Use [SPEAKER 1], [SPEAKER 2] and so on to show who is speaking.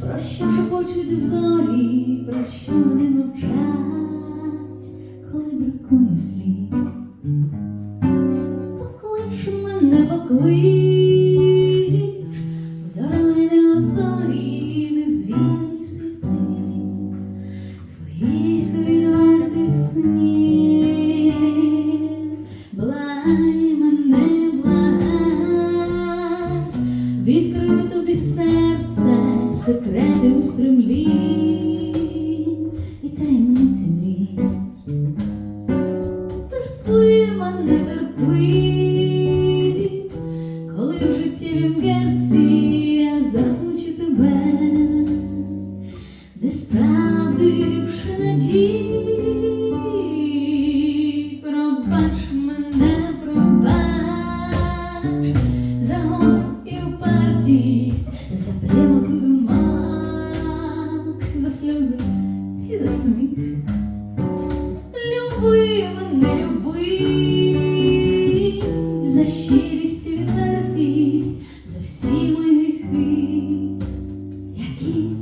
[SPEAKER 1] Про що шепочуть зорі, про що вони мовчать, коли бракує слів. Поклич мене, поклич, дороги не озорі, не звідані світи, твоїх відвертих снів. Благай відкрити тобі серце, секрети у стремлі і таємниці мрій. Терпи мене, терпи, коли в життєвім герці я тебе, де справдивши надії, Люби не люби, за щирість і за всі мої гріхи, які.